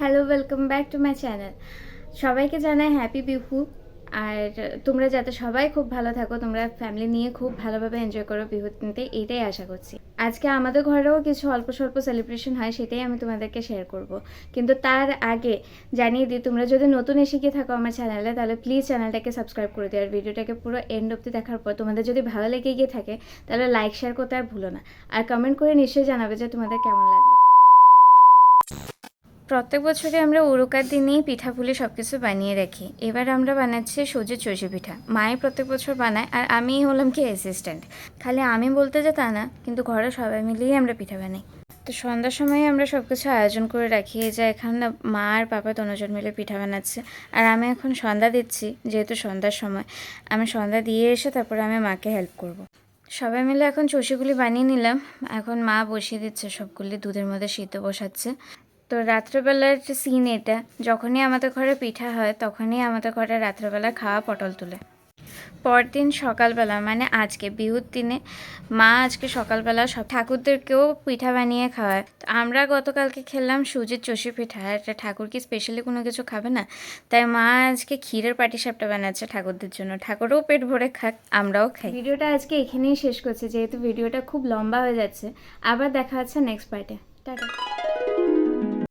Hello welcome back to my channel সবাইকে জানাই happy Bihu. আর তোমরা যাতে সবাই খুব ভালো থাকো, তোমরা ফ্যামিলি নিয়ে খুব ভালোভাবে এনজয় করো বিহু বিহুতে এইটাই আশা করছি। আজকে আমাদের ঘরেও কিছু অল্প স্বল্প সেলিব্রেশন হয়, সেটাই আমি তোমাদেরকে শেয়ার করব। কিন্তু তার আগে জানিয়ে দিই, তোমরা যদি নতুন এসে গিয়ে থাকো আমার চ্যানেলে তাহলে প্লিজ চ্যানেলটাকে সাবস্ক্রাইব করে দিও। আর ভিডিওটাকে পুরো এন্ড অব্দি দেখার পর তোমাদের যদি ভালো লেগে গিয়ে থাকে, তাহলে লাইক শেয়ার করতে আর ভুলো না। আর কমেন্ট করে নিশ্চয়ই জানাবে যে তোমাদের কেমন লাগল। প্রত্যেক বছরে আমরা উরুকার দিনেই পিঠাপুলি সব কিছু বানিয়ে রাখি। এবার আমরা বানাচ্ছি সুজির চষি পিঠা। মায়ে প্রত্যেক বছর বানায় আর আমিই হলাম কি অ্যাসিস্ট্যান্ট খালি আমি বলতে যে তা না, কিন্তু ঘরে সবাই মিলেই আমরা পিঠা বানাই। তো সন্ধ্যার সময় আমরা সব কিছু আয়োজন করে রাখি যে এখন মা আর পাপা দুজন মিলে পিঠা বানাচ্ছে। আর আমি এখন সন্ধ্যা দিচ্ছি, যেহেতু সন্ধ্যার সময়। আমি সন্ধ্যা দিয়ে এসে তারপরে আমি মাকে হেল্প করব। সবাই মিলে এখন চষিগুলি বানিয়ে নিলাম। এখন মা বসিয়ে দিচ্ছে সবগুলি, দুধের মধ্যে সিদ্ধ বসাচ্ছে। তো রাত্রেবেলার যে সিন এটা, যখনই আমাদের ঘরে পিঠা হয়, তখনই আমাদের ঘরে রাত্রেবেলা খাওয়া পটল তুলে। পরদিন সকালবেলা মানে আজকে বিহুর দিনে, মা আজকে সকালবেলা সব ঠাকুরদেরকেও পিঠা বানিয়ে খাওয়ায়। তো আমরা গতকালকে খেলাম সুজির চষি পিঠা এটা ঠাকুর কি স্পেশালি কোনো কিছু খাবে না? তাই মা আজকে ক্ষীরের পাটিসাপটা বানাচ্ছে ঠাকুরদের জন্য। ঠাকুরও পেট ভরে খাক, আমরাও খাই। ভিডিওটা আজকে এখানেই শেষ করছে, যেহেতু ভিডিওটা খুব লম্বা হয়ে যাচ্ছে। আবার দেখা হচ্ছে নেক্সট পার্টে টাটা।